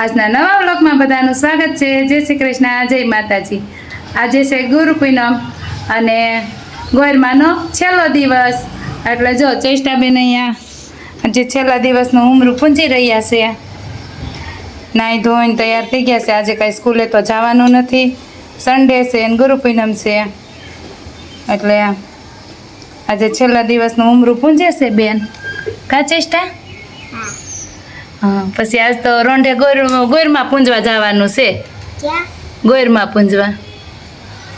આજના નવા વ્લોગમાં બધાનું સ્વાગત છે. જય શ્રી કૃષ્ણ, જય માતાજી. આજે છે ગુરુ પૂનમ અને ગોરમાનો છેલ્લો દિવસ. એટલે જો, ચેષ્ટાબેન અહીંયા આજે છેલ્લા દિવસનું ઉમરું પૂંજી રહ્યા છે. નાહી ધોઈને તૈયાર થઈ ગયા છે. આજે કાંઈ સ્કૂલે તો જવાનું નથી. સન્ડે છે અને ગુરુ પૂનમ છે. એટલે આજે છેલ્લા દિવસનું ઉમરું પૂંજે છે બેન. કા ચેષ્ટા? પછી આજ તો રોંઢે ગોર ગોરમાં પૂંજવા જવાનું છે. ગોરમાં પૂંજવા.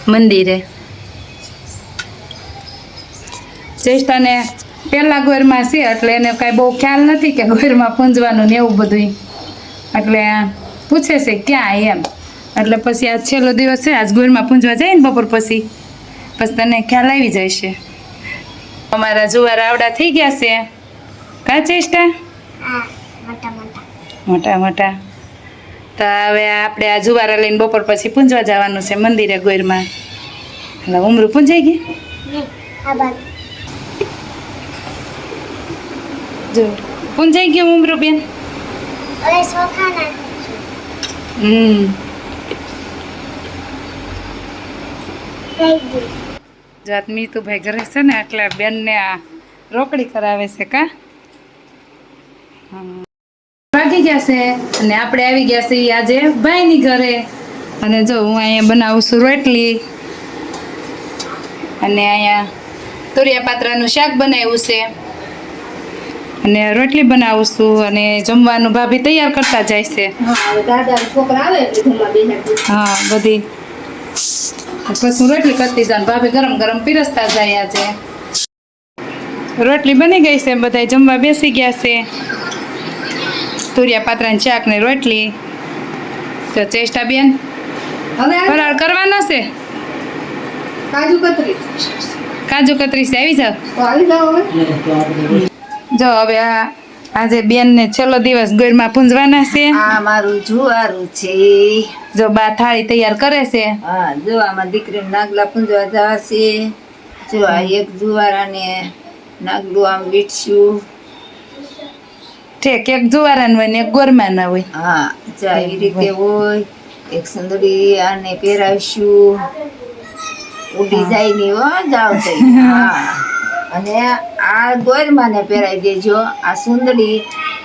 મંદિરે. ચેષ્ટાને પહેલાં ગોરમાં છે એટલે એને કાંઈ બહુ ખ્યાલ નથી કે ગોરમાં પૂંજવાનું ને એવું બધું એટલે પૂછે છે ક્યાં એમ? એટલે પછી આજ છેલ્લો દિવસ છે આજ ગોરમાં પૂંજવા જાય ને બપોર પછી. પછી તને ખ્યાલ આવી જાય છે. અમારા જુવાર આવડા થઈ ગયા છે. કા ચેષ્ટા મોટા મોટા. તો હવે આપણે આ જુવારા લઈને બપોર પછી પૂંજવા જવાનું છે મંદિરે ગોયરમાં એટલે ઉમરું પૂંજાઈ ગઈ જો, પૂંજાઈ ગયું ઉમરું બેન? હમ. થઈ ગયું જાત મીતુભાઈ ઘરે છે ને, એટલે બેનને આ રોકડી કરાવે છે કા. વાગી ગયા છે અને આપણે આવી ગયા છીએ આજે ભાઈની ઘરે. અને જો હું અહીંયા બનાવું છું રોટલી. અને અહીંયા તુરિયા પાત્રાનું શાક બનાવ્યું છે. અને રોટલી બનાવું છું અને જમવાનું ભાભી તૈયાર કરતા જાય છે. હા બધી. પછી હું રોટલી કરતી જાઉં ભાભી ગરમ ગરમ પીરસતા જાય આજે. રોટલી બની ગઈ છે બધા જમવા બેસી ગયા છે. તુરિયા પાત્રાની શાક ને રોટલી. તો ચેષ્ટા બેન ફરાળ કરવાનો છે? કાજુ કતરી. કાજુ કતરી છે આવી જાવ આવી જાઓ હવે. જો હવે આ આજે બેનને છેલ્લો દિવસ ગોરમાં પૂંજવાના છે. આ મારું જુવારું છે. જો બા થાળી તૈયાર કરે છે. હા જો આમાં દીકરી નાગલા પૂંજવા જવા છે. જો આ એક જુવારાને નાગલું આમ બીટશું ઠેક એક જુવારાન હોય ને એક ગોરમાના હોય. હા ચા એ રીતે હોય એક સુંદરી આને પહેરાવશું. ઉડી જાય ની હો જાવ હા. અને આ ગોરમાને પહેરાવી દેજો આ સુંદરી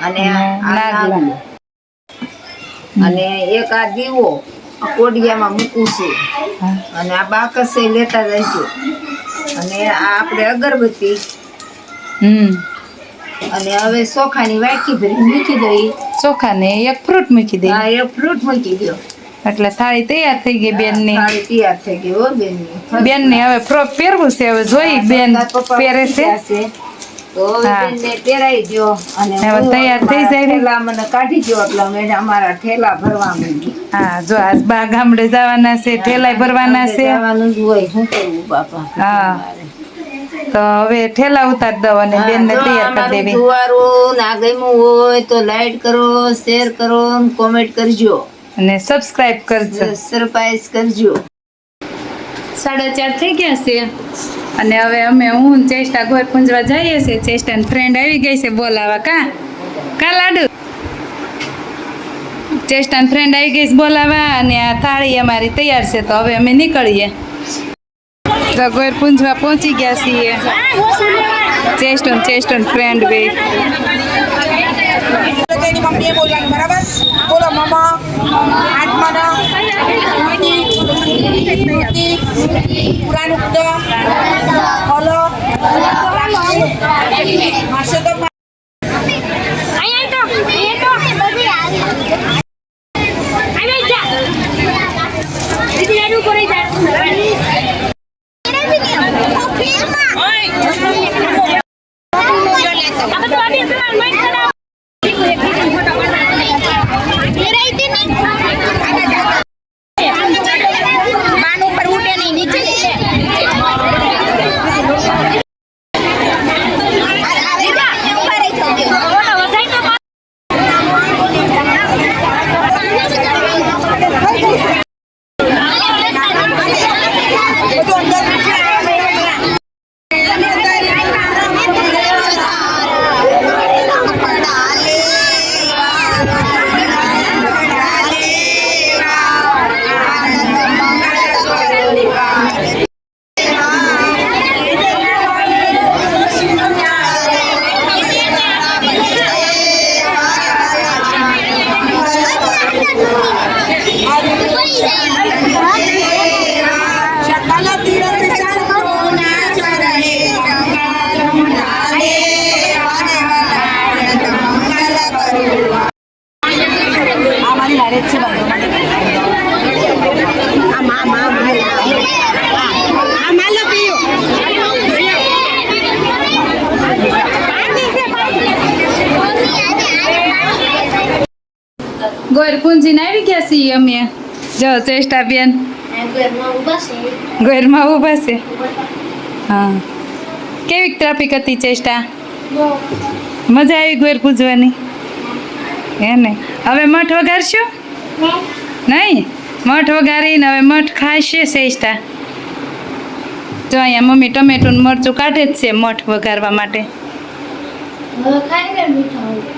અને અને એક આ દીવો આ કોડિયામાં મૂકું છું. અને આ બાકસે લેતા જઈશું. અને આ આપણે અગરબત્તી. હમ. અને હવે ચોખાની વાટકી ભરી મૂકી દઈ ચોખા ને એક ફ્રૂટ મૂકી દઈ હા એક ફ્રૂટ મૂકી દો એટલે થાળી તૈયાર થઈ ગઈ બેનની. થાળી તૈયાર થઈ ગઈ હો બેનને. હવે ફ્રોક પહેરવું છે હવે જોઈ બેન પહેરે છે. તો. પહેરાઈ દ્યો અને હવે તૈયાર થઈ જાય ને? થેલા મને કાઢી દ્યો એટલે અમે અમારા ઠેલા ભરવા માંડી. હા જો આજ બા ગામડે જવાના છે ઠેલાય ભરવાના છે. જવાનું જ હોય શું કરવું બાપા? હા. તો હવે ઠેલા ઉતાર દો અને બેનને હા, તૈયાર કરી દેવી. જુવારું ના ગમ્યું હોય તો લાઈક કરો શેર કરો કોમેન્ટ કરજો. અને સબસ્ક્રાઇબ કરજો. સરપ્રાઈઝ કરજો. સાડા ચાર થઈ ગયા છે. અને હવે અમે હું ને ચેષ્ટા ઘર પૂંજવા જઈએ છીએ. ચેષ્ટા ફ્રેન્ડ આવી ગઈ છે બોલાવા. કા? કા લાડુ? ચેષ્ટા ફ્રેન્ડ આવી ગઈ છે બોલાવા. અને આ થાળી અમારી તૈયાર છે. તો હવે અમે નીકળીએ. તો ઘર પૂંજવા પહોંચી ગયા છીએ ચેસ્ટન ચેસ્ટન ફ્રેન્ડ બે તેની મમ્મીએ બોલવાનું બરાબર બોલો મમ્મા આત્માના પુરાણ ઉક્ત હલો ગોરપુંજીને આવી ગયા છીએ અમે. જો ચેષ્ટા બેન ઘરમાં ઊભા છે. હા. કેવી ટ્રાફિક હતી ચેષ્ટા મજા આવી ગોર પૂજવાની હે ને? હવે મઠ વગાડશું? નહીં? મઠ વઘારીને હવે મઠ ખાશે શેષ્ટા જો અહીંયા મમ્મી ટમેટું મરચું કાઢે જ છે મઠ વઘારવા માટે.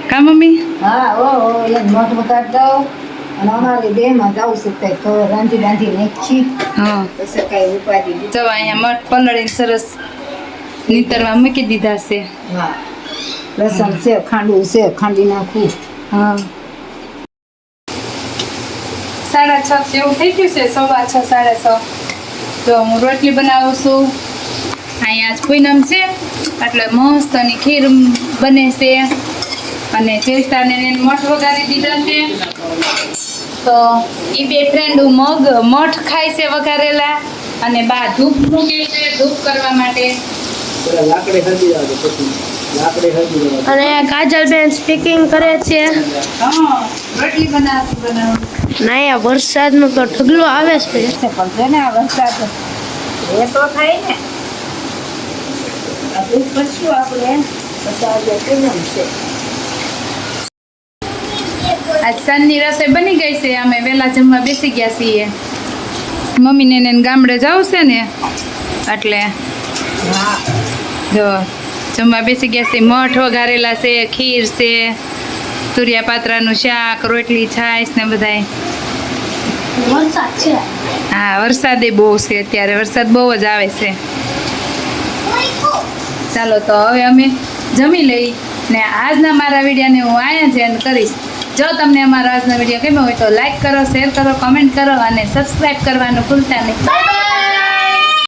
કા મમ્મી? હા ઓ ઓ એક મઠ. અને અમારી બેમાં જવું છે કઈ તો રાંધી રાંધી નાખી. હા. પછી કાંઈ ઉપાડી. જો અહીંયા મઠ પલળીને સરસ નીતરવા મૂકી દીધા છે. હા. લસણ છે ખાંડું છે ખાંડી નાખું. હા. સાડા છ જેવું થઈ ગયું છે, સવા છ, સાડા છ. તો હું રોટલી બનાવું છું. અહીંયા જ પૂનમ છે. એટલે મસ્ત અને ખીર બને છે. અને ચેસ્તાને મઠ વગાડી દીધા છે. તો એ બે ફ્રેન્ડ મગ, મઠ ખાય છે વઘારેલા. અને બા ધૂપ મૂકે છે ધૂપ કરવા માટે. અને કાજલબેન સ્પીકિંગ કરે છે. ના યા વરસાદનો તો ઢગલો આવે છે. છે પણ ને. આ વરસાદ એ તો થાય ને પછી આપણે પછી આજે સાંજની રસોઈ બની ગઈ છે. અમે વહેલા જમવા બેસી ગયા છીએ. મમ્મીને ને ગામડે જવું છે ને. એટલે હા. જો જમવા બેસી ગયા છે મઠ વઘારેલા છે ખીર છે તુરિયા પાત્રાનું શાક રોટલી છાશ ને બધાય. હા વરસાદે બહુ છે અત્યારે વરસાદ બહુ જ આવે છે. ચાલો તો હવે અમે જમી લઈ ને આજના મારા વિડીયોને હું અહીંયા જ એન્ડ કરીશ. જો તમને અમારો આજનો વીડિયો ગમ્યો હોય તો લાઈક કરો શેર કરો કમેન્ટ કરો અને સબસ્ક્રાઈબ કરવાનું ભૂલતા નહીં.